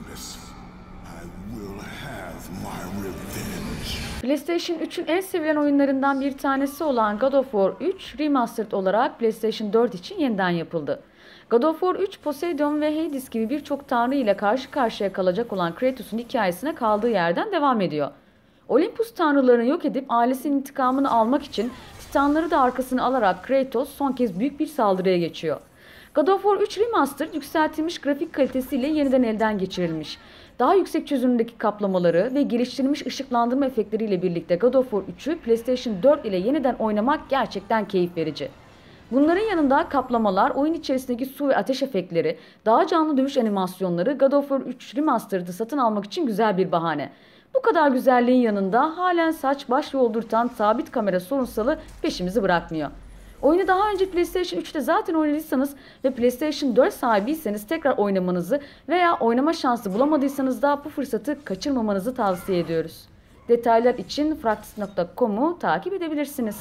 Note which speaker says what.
Speaker 1: Optimus. PlayStation 3'ün en sevilen oyunlarından bir tanesi olan God of War 3 remastered olarak PlayStation 4 için yeniden yapıldı. God of War 3, Poseidon ve Hades gibi birçok tanrı ile karşı karşıya kalacak olan Kratos'un hikayesine kaldığı yerden devam ediyor. Olympus tanrılarını yok edip ailesinin intikamını almak için Titanları da arkasını alarak Kratos son kez büyük bir saldırıya geçiyor. God of War 3 Remastered yükseltilmiş grafik kalitesiyle yeniden elden geçirilmiş. Daha yüksek çözünürlükteki kaplamaları ve geliştirilmiş ışıklandırma efektleriyle birlikte God of War 3'ü PlayStation 4 ile yeniden oynamak gerçekten keyif verici. Bunların yanında kaplamalar, oyun içerisindeki su ve ateş efektleri, daha canlı dövüş animasyonları God of War 3 Remastered'ı satın almak için güzel bir bahane. Bu kadar güzelliğin yanında halen saç baş yoldurtan sabit kamera sorunsalı peşimizi bırakmıyor. Oyunu daha önce PlayStation 3'te zaten oynadıysanız ve PlayStation 4 sahibiyseniz tekrar oynamanızı veya oynama şansı bulamadıysanız da bu fırsatı kaçırmamanızı tavsiye ediyoruz. Detaylar için fraktis.com'u takip edebilirsiniz.